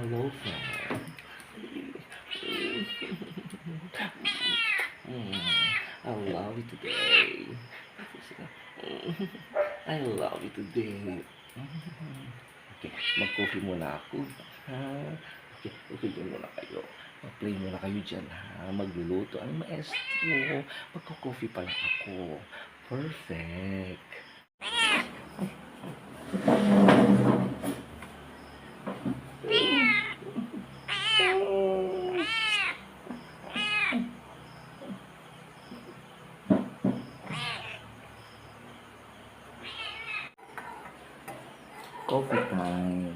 Hello, friend. Mm, I love you today. I love you today. Okay, mag-coffee muna ako. Okay, okay muna kayo. Mag-play muna kayo dyan, ha? Magluluto ang maestro. Magko-coffee pa lang ako. Perfect. Coffee time.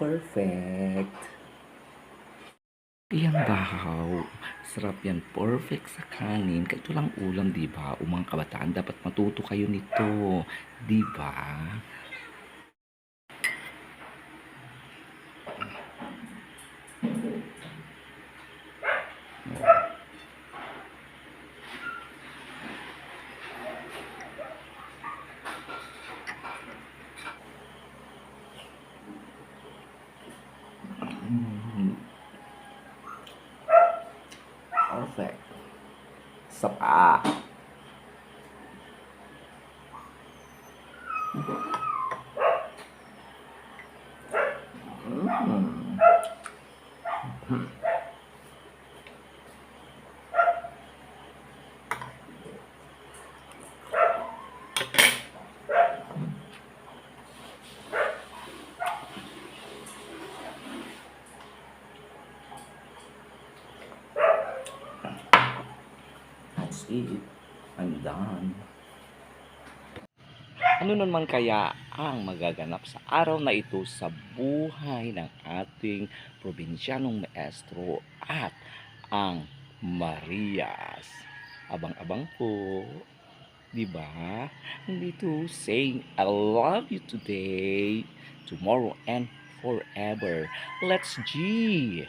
Perfect. Yan bahaw. Sarap yan. Perfect sa kanin. Kahit walang ulam, di ba? O mga kabataan, dapat matuto kayo nito. Di ba? Mm. Perfect. Sapa. Mm. That's it. I'm done. Ano naman kaya ang magaganap sa araw na ito sa buhay ng ating probinsyanong maestro at ang Marias? Abang-abang po. Di ba? Nandito saying I love you today, tomorrow and forever. Let's G!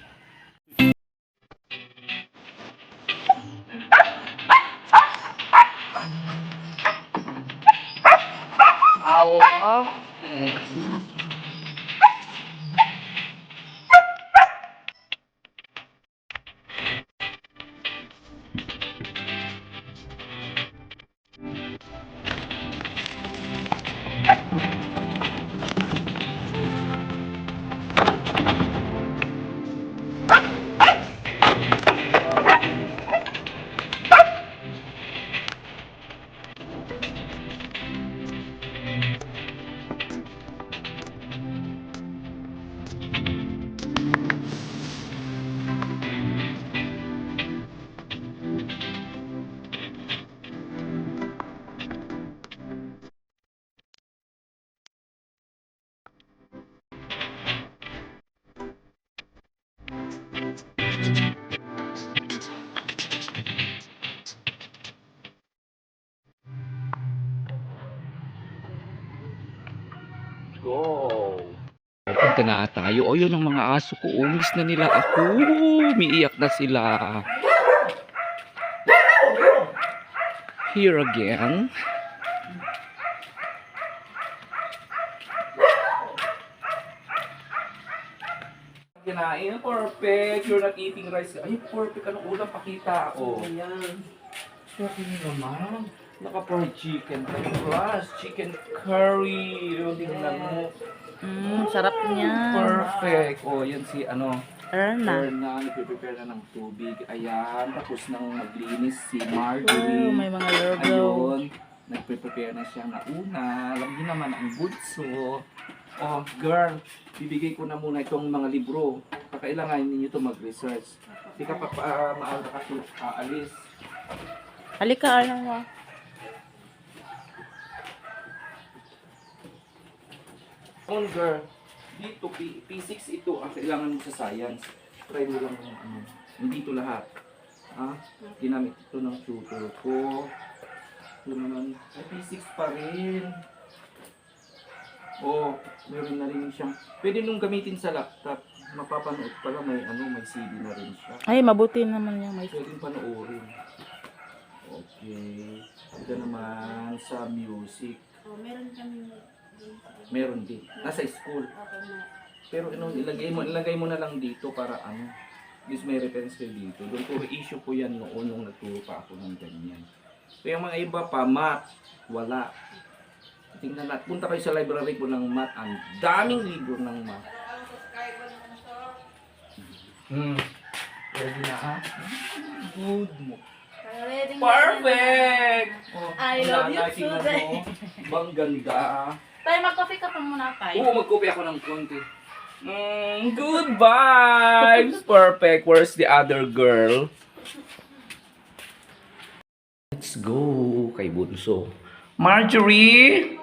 Punta na tayo. O, yun ang mga aso ko. Umis na nila ako. Umiiyak na sila. Here again. Kinain, perfect. You're not eating rice. Ay, perfect. Anong ulam pakita? Oh. Ayan. Swerte nyo naman. Naka-fried chicken. Plus, chicken curry. Yung tingnan mo. Mm, sarap niya. Perfect. O, yan si ano. Erna. Erna, nagpe-prepare na ng tubig. Ayan, tapos nang maglinis si Oh, Marjorie. may mga logo. Ayun, nagpe-prepare na siya na una. Alam niyo naman ang bunso. Oh, girl, bibigay ko na muna itong mga libro. Kakailangan ninyo ito mag-research. Hindi ka pa pa uh, maaga kasi aalis. Halika, Erna mo. On girl, dito P, P6 ito ang kailangan mo sa science. Try mo lang kung ano. Hindi ito lahat. Ha? Ginamit ito ng tutor ko. Ito naman, ay P6 pa rin. Oh, meron na rin siyang, pwede nung gamitin sa laptop. Mapapanood pala may ano, may CD na rin siya. Ay, mabuti naman niya. May... Pwedeng panoorin. Okay. Ito naman sa music. Oh, meron kami Meron din. Nasa school. Pero ano, ilagay mo, ilagay mo na lang dito para ano, least may reference kayo dito. Doon ko issue ko yan noon nung nagturo pa ako ng ganyan. So yung mga iba pa, math, wala. Tingnan natin. Punta kayo sa library ko ng math. Ang daming libro ng math. Hmm. Ready na ha? Good mo. Perfect! Oh, I love you mo. Bang ganda. Tayo, mag-coffee ka pa muna tayo. Oo, magkopi ako ng konti. Mm, good vibes! Perfect. Where's the other girl? Let's go kay Bunso. Marjorie!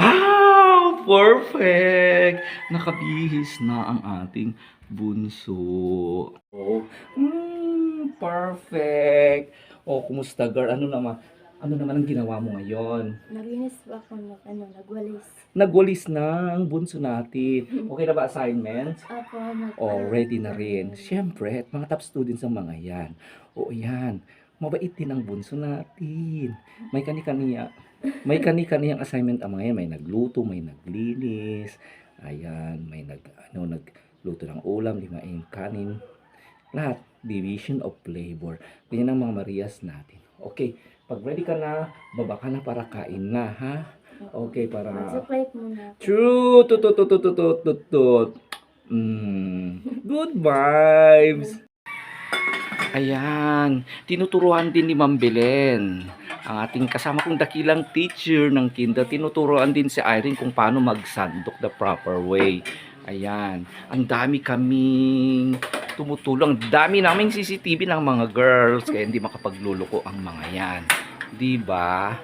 Wow! Perfect! Nakabihis na ang ating bunso. Oh, mm, perfect. Oh, kumusta girl? Ano naman? Ano naman ang ginawa mo ngayon? Naglinis ba ako ng ano, nagwalis? Nagwalis na ang bunso natin. Okay na ba assignments? Apo, nag Oh, ready na rin. Siyempre, at mga top students ang mga yan. Oo, yan. Mabait din ang bunso natin. May kani-kaniya. May kani-kaniyang assignment ang mga yan. May nagluto, may naglinis. Ayan, may nag, ano, luto ng ulam, limain kanin, lahat, division of flavor. Ganyan ang mga Marias natin. Okay, pag ready ka na, baba ka na para kain na, ha? Okay, para... True! Tut, tut, tut, tut. Mm. Good vibes! Ayan, tinuturuan din ni Ma'am Belen. Ang ating kasama kong dakilang teacher ng kinda, tinuturuan din si Irene kung paano magsandok the proper way. Ayan, ang dami kaming tumutulong. Dami naming CCTV ng mga girls, kaya hindi makapagluluko ang mga yan. ba?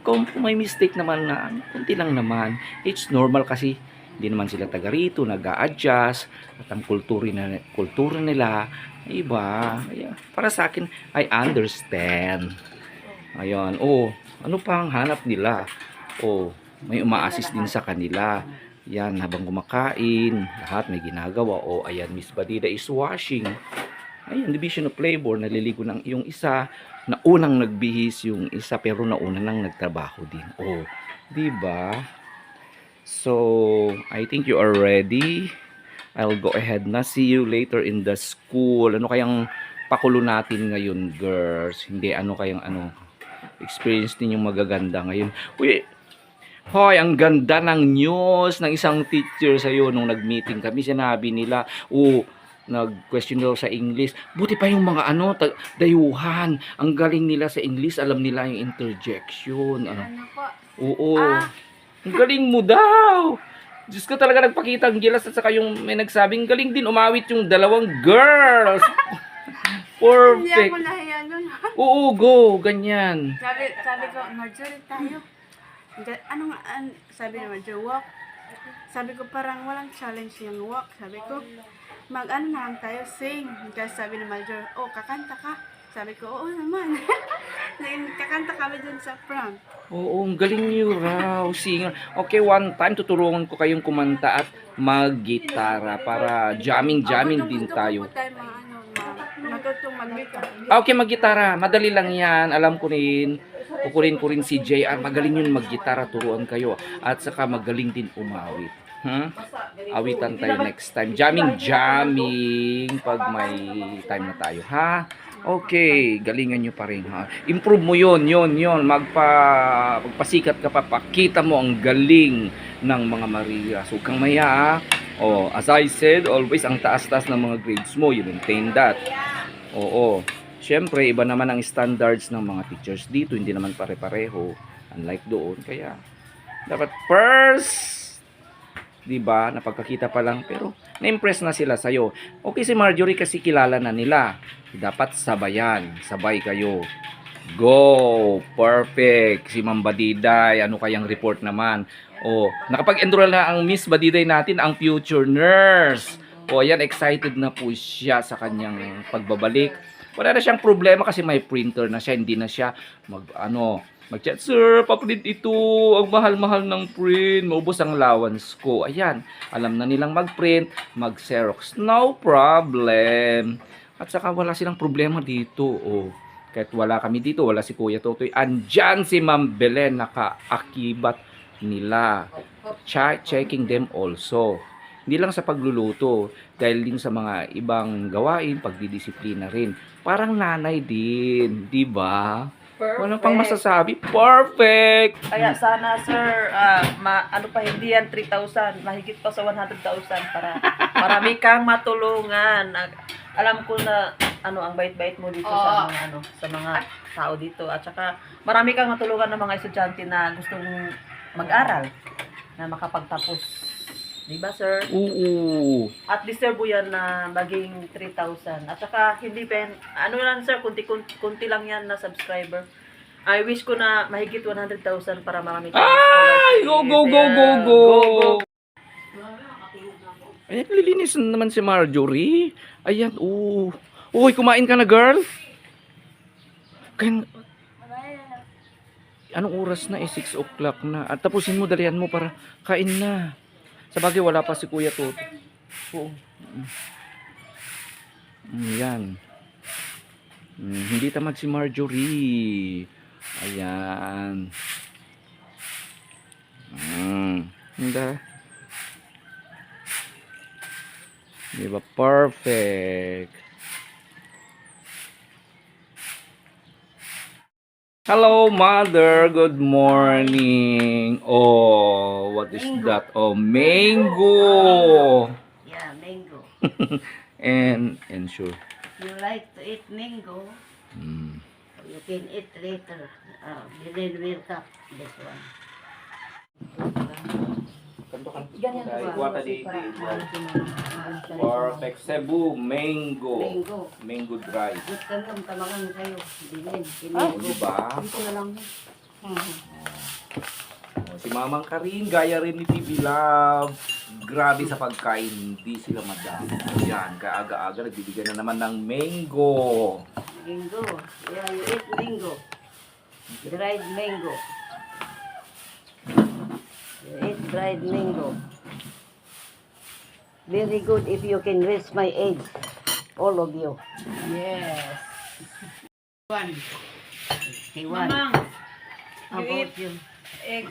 kung may mistake naman na kunti lang naman, it's normal kasi hindi naman sila taga rito, nag adjust at ang kultura, na, kultura nila, iba. Kaya, para sa akin, I understand. Ayun, oh, ano pa ang hanap nila? Oh, may uma-assist din sa kanila. Yan, habang kumakain, lahat may ginagawa. Oh, ayan, Miss Badida is washing. Ayan, division of labor, naliligo ng yung isa, na unang nagbihis yung isa pero nauna nang nagtrabaho din. Oh, 'di ba? So, I think you are ready. I'll go ahead na. See you later in the school. Ano kayang pakulo natin ngayon, girls? Hindi ano kayang ano experience ninyong magaganda ngayon. Uy, Hoy, ang ganda ng news ng isang teacher sa iyo nung nag-meeting kami. Sinabi nila, oh, nag-question daw sa English. Buti pa yung mga ano, dayuhan. Ang galing nila sa English, alam nila yung interjection. Ano. Ano? Oo. Ah. Ang galing mo daw. Diyos ko talaga nagpakita ang gilas at saka yung may nagsabing galing din umawit yung dalawang girls. Hindi Perfect. ako nahiya nun. Oo, go. Ganyan. Sabi, sabi ko, Marjorie tayo. Ano nga, an, sabi ni Marjorie, walk. Sabi ko, parang walang challenge yung walk. Sabi ko, mag ano na lang tayo, sing. Kasi sabi ni Marjorie, oh, kakanta ka. Sabi ko, oo naman. Kakanta kami dun sa prom. Oo, ang galing niyo raw, singer. Okay, one time tuturuan ko kayong kumanta at mag-gitara para jamming-jamming din tayo. Ano, matutong mag-guitar. Ah, Okay, mag-gitara. Madali lang yan. Alam ko rin. Kukurin ko rin si JR. Magaling yun mag-gitara. Turuan kayo. At saka magaling din umawit. Hmm? Awitan tayo next time. Jamming, jamming. Pag may time na tayo. Ha? Okay. Galingan nyo pa rin. Ha? Improve mo yon yon yon Magpa, magpasikat ka pa. Pakita mo ang galing ng mga Maria. So, kang maya. ha? Oh, as I said, always ang taas-taas ng mga grades mo. You maintain that. Oo. Siyempre, iba naman ang standards ng mga teachers dito. Hindi naman pare-pareho. Unlike doon. Kaya, dapat first, di ba, napagkakita pa lang. Pero, na-impress na sila sa'yo. Okay si Marjorie kasi kilala na nila. Dapat sabayan. Sabay kayo. Go! Perfect! Si Ma'am Badiday, ano kayang report naman? O, nakapag-enroll na ang Miss Badiday natin, ang future nurse. O, ayan, excited na po siya sa kanyang pagbabalik. Wala na siyang problema kasi may printer na siya, hindi na siya mag, ano, mag-chat, Sir, paprint ito, ang mahal-mahal ng print, maubos ang allowance ko. Ayan, alam na nilang mag-print, mag-xerox, no problem. At saka wala silang problema dito. Oh. Kahit wala kami dito, wala si Kuya Totoy. Andyan si Ma'am Belen, nakaakibat nila. Cha- checking them also. Hindi lang sa pagluluto, dahil din sa mga ibang gawain, pagdidisiplina rin. Parang nanay din, di ba? Walang pang masasabi. Perfect! Kaya sana sir, ah, ma, ano pa hindi yan 3,000, mahigit pa sa 100,000 para marami kang matulungan. Alam ko na ano ang bait-bait mo dito sa mga ano sa mga tao dito at saka marami kang matulungan ng mga estudyante na gustong mag-aral na makapagtapos. 'Di ba sir? Oo. At deserve yan na maging 3,000. At saka, hindi pen, ano lang sir, kunti, kunti, kunti lang yan na subscriber. I wish ko na mahigit 100,000 para marami tayong Ay! Go, go, go, go, go! go. Ayan, nililinis na naman si Marjorie. Ayan, oo. Uy, kumain ka na, girl? Kan... Anong oras na eh? 6 o'clock na. At tapusin mo, dalihan mo para kain na. Sa bagay, wala pa si Kuya Toto. Oo. Mm. Mm, yan. Mm, hindi tamad si Marjorie. Ayan. Mm. Hindi. Di ba? Perfect. Hello, mother. Good morning. Oh, what is that? Oh, mango. Yeah, mango. And, and sure. You like to eat mango, Mm. you can eat later. Uh, then we'll cut this one. Ganyan ba? Perfect. Cebu, mango. Mango. Mango dry. Gusto nyo, tamagan kayo. Oh, Mango. di ba? Dito na lang. Oh, Si Mamang Karin, gaya rin ni TV Love. Grabe sa pagkain, hindi sila madami. Yan, kaaga-aga, nagbibigyan na naman ng mango. Mango. Yeah, you eat mango. Dried mango. Dried mango. Very good if you can raise my age. All of you. Yes. One. Okay, one. Mamang, How you about you? egg.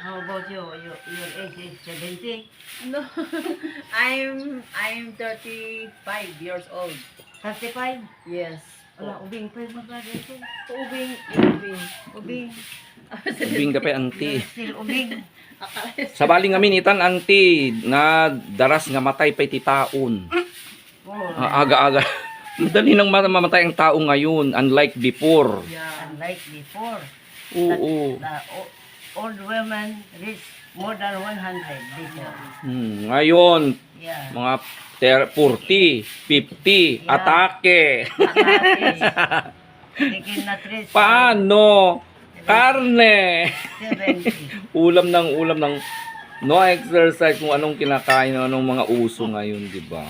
How about you? Your, your age is 70? No, I'm, I'm 35 years old. 35? Yes. Wala, ubing pa yung mga dito. Ubing, ubing. Ubing. Ubing. You're still ubing. Sa baling aminitan, auntie, na daras nga matay pa iti taon. Oh, Ah, aga-aga. Madali nang ma- mamatay ang tao ngayon, unlike before. Yeah. unlike before. Oo. The o- old women reach more than 100 before. Hmm, ngayon, Yeah. mga ter- 40, 50, Yeah. atake. Reach Paano? Karne. 70. ulam ng ulam ng no exercise kung anong kinakain anong mga uso ngayon, di ba?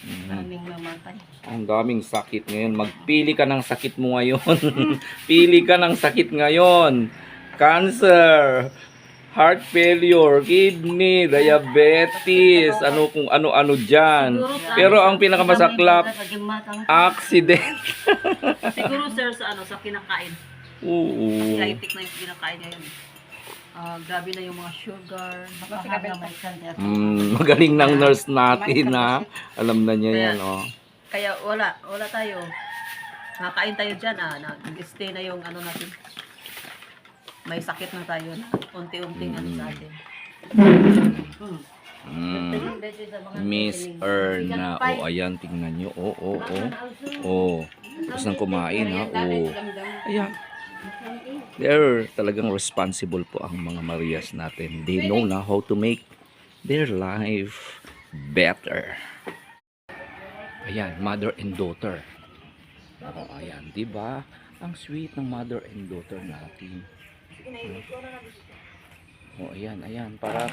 Mhm. Daming mamatay. Ang daming sakit ngayon. Magpili ka ng sakit mo ngayon. Pili ka ng sakit ngayon. Cancer, heart failure, kidney, diabetes, ano kung ano-ano dyan. Pero ang pinakamasaklap, accident. Siguro sir sa ano, sa kinakain. Oo. Diabetic na yung kinakain ngayon. Ah, grabe na yung mga sugar. Mm, magaling ng nurse natin na. Alam na niya yan, oh. Kaya wala, wala tayo. Nakain tayo dyan ah. Nag-stay na yung ano natin. May sakit na tayo na unti-unting ano sa atin. Mm. Miss Erna. Oh, ayan, tingnan nyo. Oh, oh, oh. Oh. Tapos nang kumain, ha? Oh. Ayan. They're talagang responsible po ang mga Marias natin. They know na how to make their life better. Ayan, mother and daughter. Oh, ayan, di ba? Ang sweet ng mother and daughter natin. Oh, ayan, ayan, para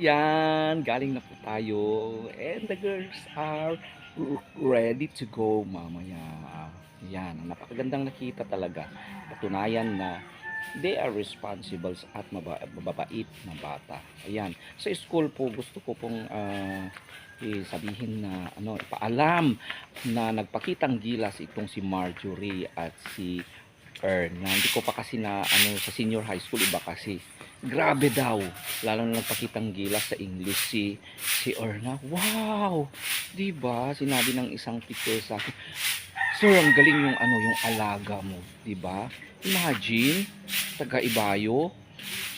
Ayan, galing na po tayo. And the girls are ready to go mamaya. Yan, napakagandang nakita talaga. Patunayan na they are responsible at maba- mababait na bata. Ayan. Sa school po, gusto ko pong ah, eh, sabihin na ano, ipaalam na nagpakitang gilas itong si Marjorie at si Erna. Hindi ko pa kasi na ano sa senior high school iba kasi grabe daw. Lalo na nagpakitang gilas sa English si si Erna wow! Di ba sinabi ng isang teacher sa akin sir ang galing yung ano yung alaga mo. Di ba imagine taga Ibayo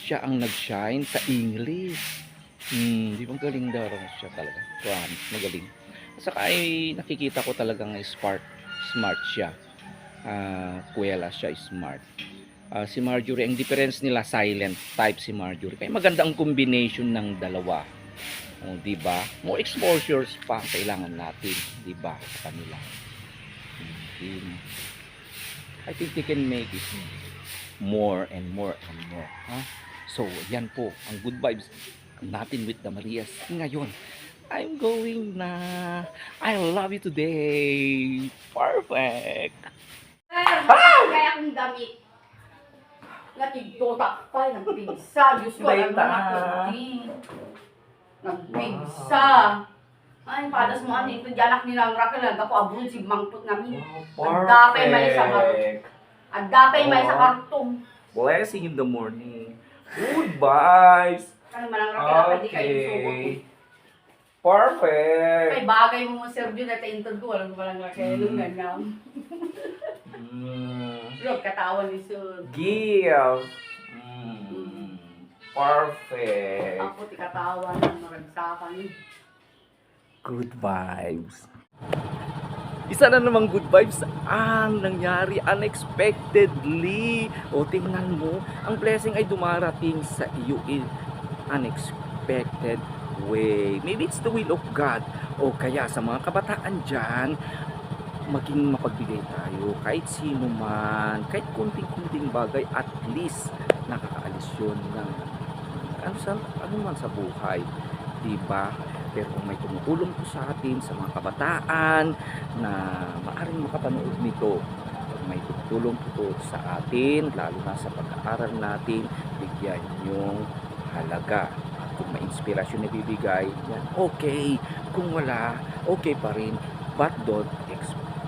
siya ang nag-shine sa English. Hmm di ba? Galing daw siya talaga. Promise magaling. At saka ay nakikita ko talagang smart smart siya. Ah kuwela siya smart Ah, si Marjorie, ang difference nila silent type si Marjorie. Kaya maganda ang combination ng dalawa. O, di ba? More exposures pa kailangan natin, di ba? Sa kanila. Hmm. I think they can make it more and more and more. Ha? So, yan po, ang good vibes natin with the Marias. Ngayon, I'm going na. I love you today. Perfect. Kaya akong damit. Natigtotak pa, nagpigsa. Diyos ko, alam mo Beta. na Nagpigsa. Ay, padas mo ano ito, diyanak ni Nang Raquel, nagkapo abun si Mangput namin. Agdapay may sa kar- Agdapay may sa kartong. Blessing in the morning. Good vibes. Ano man ang Raquel, hindi kayo sugot. Perfect. Kay bagay mo mo Sergio na taintod ko, walang walang Raquel, Mm. ganyan. Mm, Look, katawan ni Sir. give. Mm, perfect. Ako ti katawan ng maragsakan. Good vibes. Isa na namang good vibes ang nangyari unexpectedly. O tingnan mo, ang blessing ay dumarating sa iyo in unexpected way. Maybe it's the will of God. O kaya sa mga kabataan dyan, maging mapagbigay tayo kahit sino man, kahit kunting-kunting bagay, at least nakakaalis yun ng ano, sa, ano man sa buhay. Diba? Pero kung may tumutulong po sa atin, sa mga kabataan na maaring makapanood nito, may tumutulong po sa atin, lalo na sa pag-aaral natin, bigyan yung halaga. At kung may inspirasyon na bibigay, yan, okay. Kung wala, okay pa rin. But don't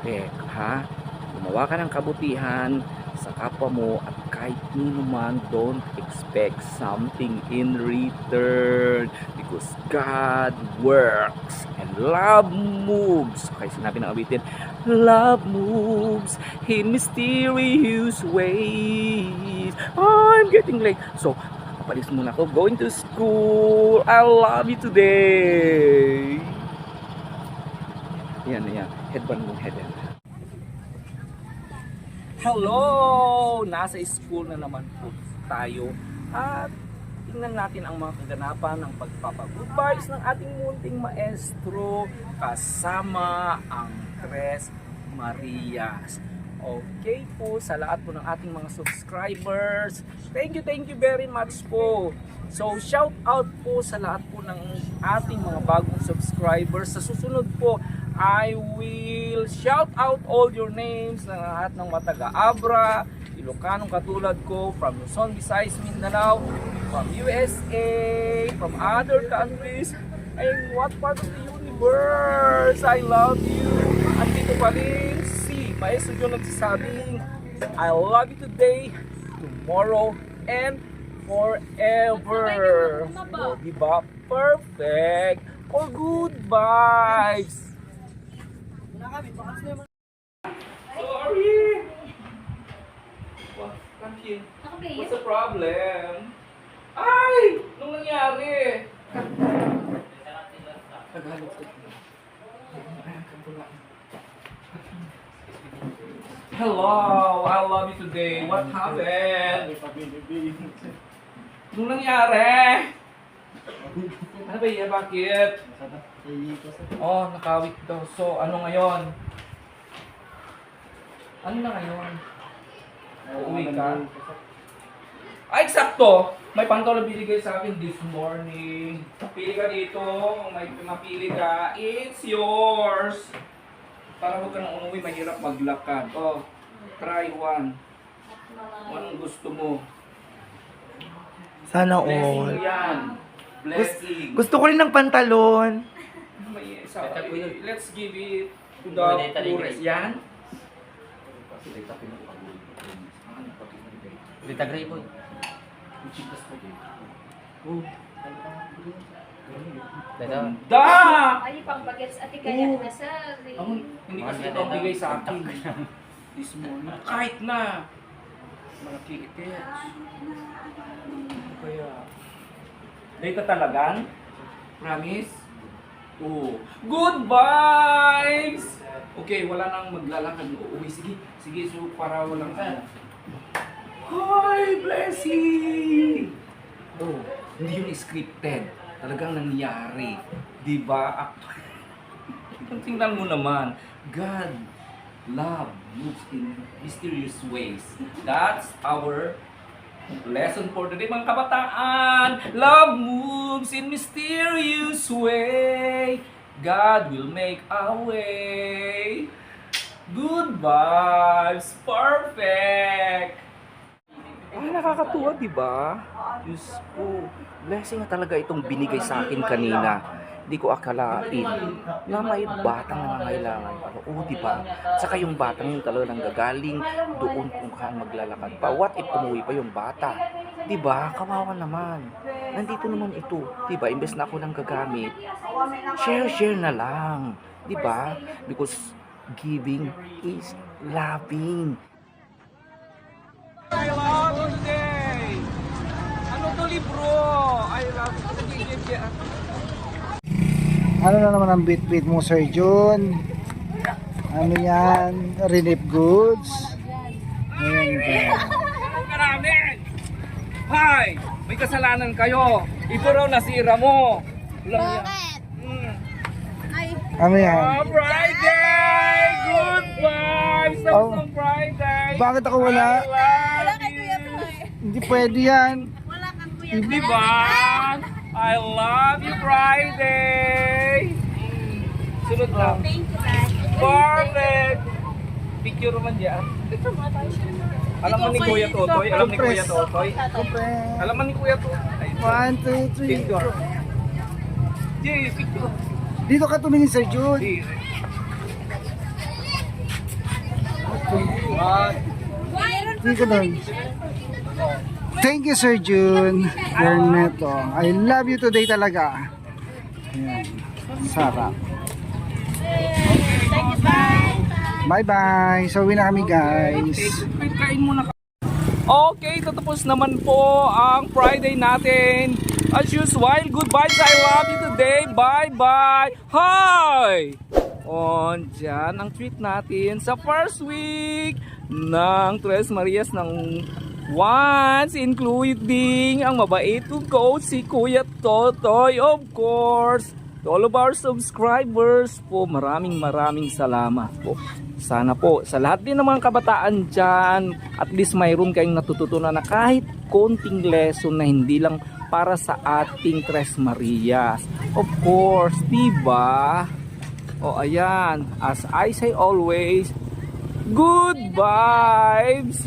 expect, ha? Gumawa ka ng kabutihan sa kapwa mo at kahit nino man, don't expect something in return because God works and love moves. Okay, sinabi ng abitin, love moves in mysterious ways. I'm getting late. So, papalis muna ako. Going to school. I love you today. Yan, yan. Headband mo, headband. Hello! Nasa school na naman po tayo at tingnan natin ang mga kaganapan ng pagpapagood vibes ng ating munting maestro kasama ang Tres Marias. Okay po sa lahat po ng ating mga subscribers. Thank you, thank you very much po. So shout out po sa lahat po ng ating mga bagong subscribers. Sa susunod po, I will shout out all your names ng lahat ng mga taga-Abra, Ilocanong katulad ko, from Luzon, Visayas, Mindanao, from USA, from other countries, and what part of the universe. I love you. At dito pa rin si Maestro John nagsasabing, I love you today, tomorrow, and forever. O, diba? Perfect. Or good vibes. Sorry. What? Bakit? What's the problem? Ay! Nung nangyari? Ko. Hello, I love you today. What happened? Nung nangyari? Ano ba yan? Bakit? Oh, nakawit daw. So, ano ngayon? Ano na ngayon? Uuwi ka? Ay, eksakto! May pantolo binigay sa akin this morning. Pili ka dito. Kung may mapili ka, it's yours. Para huwag ka nang umuwi, mahirap maglakad. Oh, try one. Anong gusto mo? Sana Blessing all. yan. Blessing. Gusto ko rin ng pantalon. May isa. Let's give it to the poorest. Yan. Rita Gray boy. Dito. Da! Ay, pang bagets ati kaya na sa hindi kasi ito ang bigay sa akin. This morning. Kahit na. Malaki itets. Kaya. Dito talagang? Promise? Oo. Good vibes! Okay, wala nang maglalakad. Uuwi. Sige, sige. So, para walang ano. Hi, blessing! Oh, hindi yun scripted. Talagang nangyari. Di ba? Tingnan mo naman. God, love moves in mysterious ways. That's our lesson for today, mga kabataan. Love moves in mysterious way. God will make a way. Good vibes. Perfect. Ah, nakakatuwa, di ba? Diyos ko, blessing na talaga itong binigay sa akin kanina. Hindi ko akalain na may batang nangangailangan pa. Oo, di ba? Saka yung batang yung talagang gagaling doon kung saan maglalakad pa. What if umuwi pa yung bata? Di ba? Kawawa naman. Nandito naman ito. Di ba? Imbes na ako nang gagamit, share-share na lang. Di ba? Because giving is loving. Ano to libro? I love you. Ano na naman ang bit-bit mo, Sir Jun? Ano yan? Relief goods? Ayan ba? Marami! Hi! May kasalanan kayo. Ito raw nasira mo. Bakit? Ano yan? Oh, Friday! Good vibes! Oh. Friday! Bakit ako wala? I love you. Hindi pwede yan. Di ba? I love you, Friday! Sunod na. Perfect! Picture man dyan. Alam mo ni Kuya Totoy? Alam ni Kuya Totoy? Alam mo ni Kuya Totoy? One, two, three. Picture. Jay, picture. Dito ka tumingin, Sir. Dito doon. Thank you, Sir Jun. Your neto. I love you today talaga. Ayan. Sarap. Bye-bye. So, uwi na kami, guys. Kain muna ka. Okay, tatapos naman po ang Friday natin. As usual, good vibes. I love you today. Bye-bye. Hi! On dyan ang tweet natin sa first week ng Tres Marias ng once including ang mabait kong coach si Kuya Totoy of course to all of our subscribers po maraming maraming salamat po. Sana po sa lahat din ng mga kabataan dyan at least mayroon kayong natututunan na kahit konting lesson na hindi lang para sa ating Tres Marias. Of course diba? O ayan. As I say always good vibes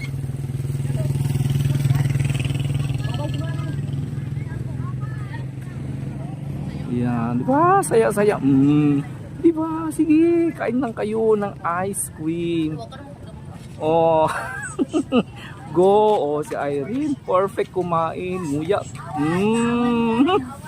Ayan. Di ba? Saya-saya. Mm. Di ba? Sige, kain lang kayo ng ice cream. Oh. Go. Oh, si Irene. Perfect kumain. Nguya. Mm.